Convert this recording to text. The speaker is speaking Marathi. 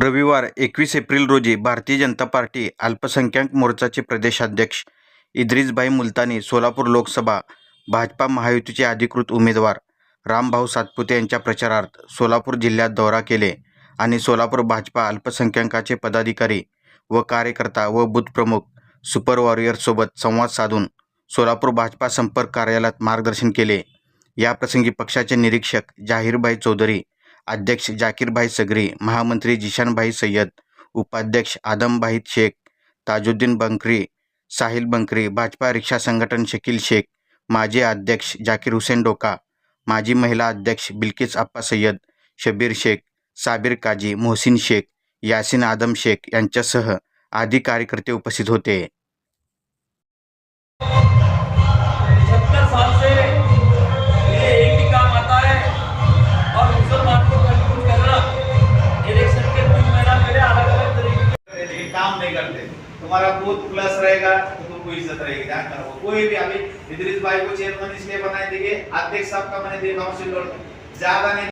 रविवार एकवीस एप्रिल रोजी भारतीय जनता पार्टी अल्पसंख्याक मोर्चाचे प्रदेशाध्यक्ष इद्रिसभाई मुलतानी सोलापूर लोकसभा भाजपा महायुतीचे अधिकृत उमेदवार रामभाऊ सातपुते यांच्या प्रचारार्थ सोलापूर जिल्ह्यात दौरा केले आणि सोलापूर भाजपा अल्पसंख्याकाचे पदाधिकारी व कार्यकर्ता व बूथप्रमुख सुपर वॉरियरसोबत संवाद साधून सोलापूर भाजपा संपर्क कार्यालयात मार्गदर्शन केले. याप्रसंगी पक्षाचे निरीक्षक जाहीरभाई चौधरी अध्यक्ष जाकीरभाई सगरी महामंत्री जिशानभाई सय्यद उपाध्यक्ष आदमभाई शेख ताजुद्दीन बंकरी साहिल बंकरी भाजपा रिक्षा संघटन शकील शेख माजी अध्यक्ष जाकीर हुसेन डोका माजी महिला अध्यक्ष बिल्किस आप्पा सय्यद शबीर शेख साबिर काजी मोहसिन शेख यासिन आदम शेख यांच्यासह आदी कार्यकर्ते उपस्थित होते. काम नहीं करते. तुम्हारा बूथ प्लस रहेगा तो तुमको इज्जत रहेगी. ध्यान करो. कोई भी अभी इधर भाई को चेयरमैन इसलिए बनाए देंगे अध्यक्ष साहब का मैंने देखा काउंसिलर ज्यादा नहीं